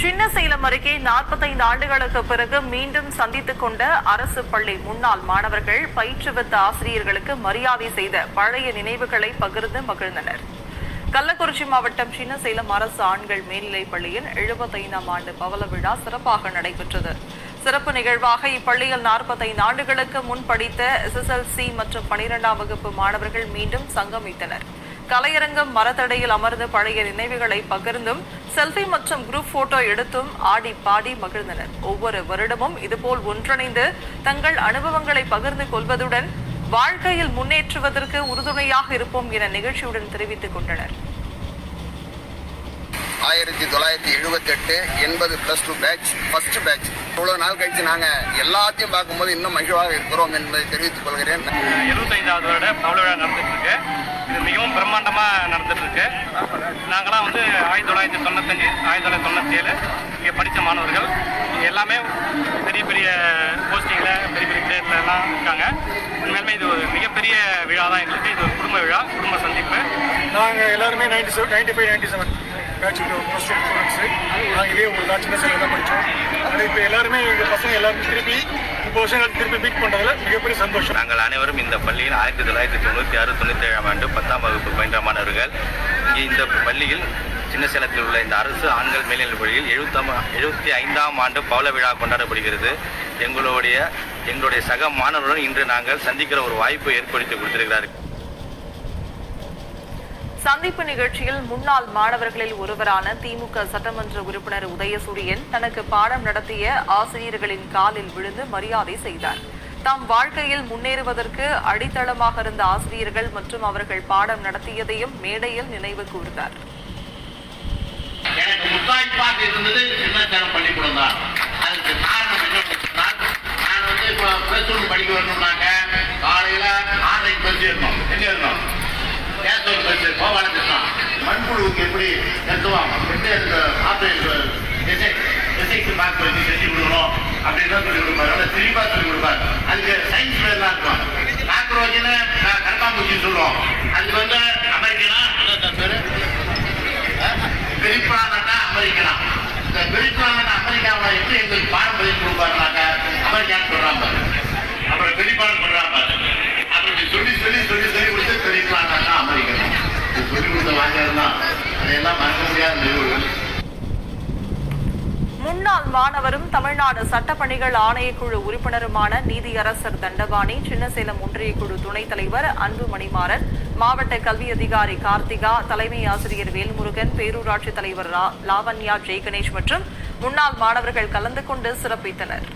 சின்ன சேலம் அருகே நாற்பத்தைந்து ஆண்டுகளுக்கு பிறகு மீண்டும் சந்தித்துக் கொண்ட அரசு பள்ளி முன்னாள் மாணவர்கள் பயிற்றுவித்த ஆசிரியர்களுக்கு மரியாதை செய்த பழைய நினைவுகளை பகிர்ந்து மகிழ்ந்தனர். கள்ளக்குறிச்சி மாவட்டம் சின்ன சேலம் அரசு ஆண்கள் மேல்நிலைப் பள்ளியின் எழுபத்தைந்தாம் ஆண்டு பவள விழா சிறப்பாக நடைபெற்றது. சிறப்பு நிகழ்வாக இப்பள்ளியில் நாற்பத்தைந்து ஆண்டுகளுக்கு முன் படித்த எஸ்எஸ்எல்சி மற்றும் பனிரெண்டாம் வகுப்பு மாணவர்கள் மீண்டும் சங்கமித்தனர். கலையரங்கம் மரத்தடையில் அமர்ந்து பழைய நினைவுகளை பகிர்ந்தும் செல்ஃபி மற்றும் குரூப் போட்டோ எடுத்தும் ஆடி பாடி மகிழ்ந்தனர். ஒவ்வொரு வருடமும் இதுபோல் ஒன்றிணைந்து தங்கள் அனுபவங்களை பகிர்ந்து கொள்வதுடன் வாழ்க்கையில் முன்னேற்றுவதற்கு உறுதுணையாக இருப்போம் என நிகழ்ச்சியுடன் தெரிவித்துக் கொண்டனர். ஆயிரத்தி தொள்ளாயிரத்தி எழுபத்தெட்டு எண்பது plus two batch first batch இவ்வளோ நாள் கழிச்சு நாங்கள் எல்லாத்தையும் பார்க்கும்போது இன்னும் மகிழ்வாக இருக்கிறோம் என்பதை தெரிவித்துக் கொள்கிறேன். எழுபத்தைந்தாவது வருட பவள விழா நடந்துட்டு இருக்கு. இது மிகவும் பிரம்மாண்டமாக நடந்துட்டு இருக்கு. நாங்களாம் வந்து ஆயிரத்தி தொள்ளாயிரத்தி தொண்ணூத்தஞ்சு ஆயிரத்தி தொள்ளாயிரத்தி தொண்ணூற்றி ஏழு இங்கே படித்த மாணவர்கள். இங்க எல்லாமே பெரிய பெரிய போஸ்டிங்கில் பெரிய பெரிய பிளேயர்ல எல்லாம் இருக்காங்க. உண்மையிலுமே இது ஒரு மிகப்பெரிய விழா தான் எங்களுக்கு. இது ஒரு குடும்ப விழா குடும்ப சந்திப்பு. நாங்கள் எல்லாருமே ninety seven ninety five ninety seven batch plus two students நாங்கள் இதே ஒரு தான் சின்ன சேலம் தான் படித்தோம் அது இப்போ எல்லாருமே எங்கள் பசங்க எல்லாருமே திருப்பி இப்போ வருஷங்கள் திருப்பி பீட் பண்ணுறதுல மிகப்பெரிய சந்தோஷம். நாங்கள் அனைவரும் இந்த பள்ளியில் ஆயிரத்தி தொள்ளாயிரத்தி தொண்ணூற்றி ஆறு தொண்ணூற்றி ஏழாம் ஆண்டு பத்தாம் வகுப்பு பயின்ற மாணவர்கள் இங்கே இந்த பள்ளியில் சின்ன சேலத்தில் உள்ள இந்த அரசு ஆண்கள் மேல்நிலைப் பள்ளியில் எழுபத்தாம் எழுபத்தி ஐந்தாம் ஆண்டு பவள விழா கொண்டாடப்படுகிறது. எங்களுடைய எங்களுடைய சக மாணவருடன் இன்று நாங்கள் சந்திக்கிற ஒரு வாய்ப்பை ஏற்படுத்தி கொடுத்திருக்கிறார்கள். சந்திப்பு நிகழ்ச்சியில் முன்னாள் மாணவர்களில் ஒருவரான திமுக சட்டமன்ற உறுப்பினர் உதயசூரியன் தனக்கு பாடம் நடத்திய ஆசிரியர்களின் காலில் விழுந்து மரியாதை செய்தார். தாம் வாழ்க்கையில் முன்னேறுவதற்கு அடித்தளமாக இருந்த ஆசிரியர்கள் மற்றும் அவர்கள் பாடம் நடத்தியதையும் மேடையில் நினைவு கூர்ந்தார். நான் வந்து படிக்க வரணும்னாக்க காலையில ஆன்லைன் பஸ் ஏறணும்? எங்கே ஏறணும் கேசவர் மண்புழுவுக்கு எப்படி கட்டுவாங்க எப்படி அந்த ஆப்ரேஷன் எஸ்ஐ எஸ்ஐக்கு வச்சு செஞ்சு கொடுக்கணும் அப்படின்னு சொல்லி கொடுப்பாரு அதை சொல்லி கொடுப்பாரு தான். அதையெல்லாம் மறக்க முடியாத நிகழ்வுகள் முன்னாள் மாணவரும் தமிழ்நாடு சட்டப்பணிகள் ஆணையக்குழு உறுப்பினருமான நீதியரசர் தண்டபாணி சின்னசேலம் ஒன்றிய குழு துணைத் தலைவர் அன்பு மணிமாறன் மாவட்ட கல்வி அதிகாரி கார்த்திகா தலைமை ஆசிரியர் வேல்முருகன் பேரூராட்சி தலைவர் லாவண்யா ஜெய்கணேஷ் மற்றும் முன்னாள் மாணவர்கள் கலந்து கொண்டு சிறப்பித்தனர்.